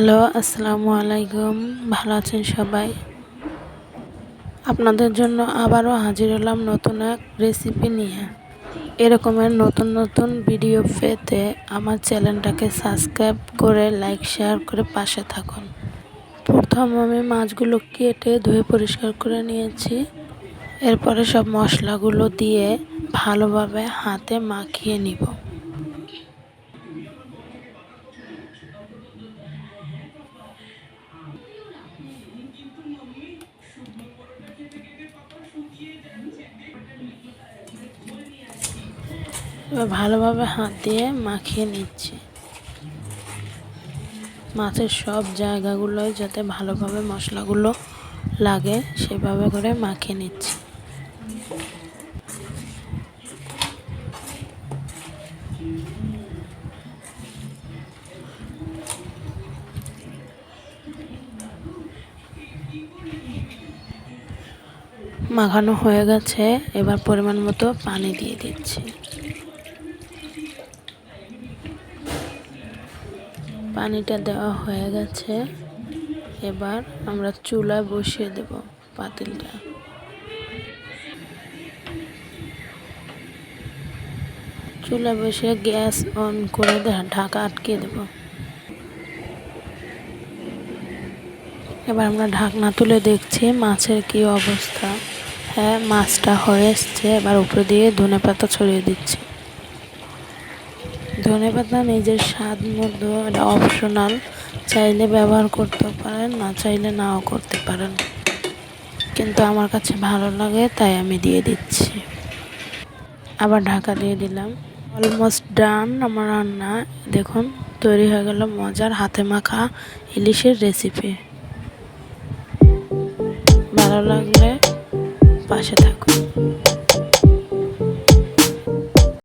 Hello, আসসালামু আলাইকুম। ভালো আছেন সবাই? আপনাদের জন্য আবারও হাজির হলাম নতুন এক রেসিপি নিয়ে। এরকমের নতুন নতুন ভিডিও পেতে আমার চ্যানেলটাকে সাবস্ক্রাইব করে লাইক শেয়ার করে পাশে থাকুন। প্রথম আমি মাছগুলো কেটে ধুয়ে পরিষ্কার করে নিয়েছি। এরপরে সব মশলাগুলো দিয়ে ভালোভাবে হাতে মাখিয়ে নিব। এবার ভালোভাবে হাত দিয়ে মাখিয়ে নিচ্ছি। মাছের সব জায়গাগুলোয় যাতে ভালোভাবে মশলাগুলো লাগে, সেভাবে করে মাখিয়ে নিচ্ছি। মাখানো হয়ে গেছে, এবার পরিমাণ মতো পানি দিয়ে দিচ্ছি। পানিটা দেওয়া হয়ে গেছে। এবার আমরা চুলা বসিয়ে দেব পাতিলটা। চুলা বসে গ্যাস অন করে ঢাকা আটকে দেব। এবার আমরা ঢাকনা তুলে দেখছি মাছের কি অবস্থা। হ্যাঁ মাছটা হয়ে এসছে। এবার উপরে দিয়ে ধনে পাতা ছড়িয়ে দিচ্ছি। ধনে পাতা নিজের স্বাদ মতো এটা অপশনাল চাইলে ব্যবহার করতে পারেন, না চাইলে নাও করতে পারেন। কিন্তু আমার কাছে ভালো লাগে, তাই আমি দিয়ে দিচ্ছি। আবার ঢাকা দিয়ে দিলাম। অলমোস্ট ডান আমার রান্না। দেখুন, তৈরি হয়ে গেল মজার হাতে মাখা ইলিশের রেসিপি ভালো লাগলে পাশে থাকুন।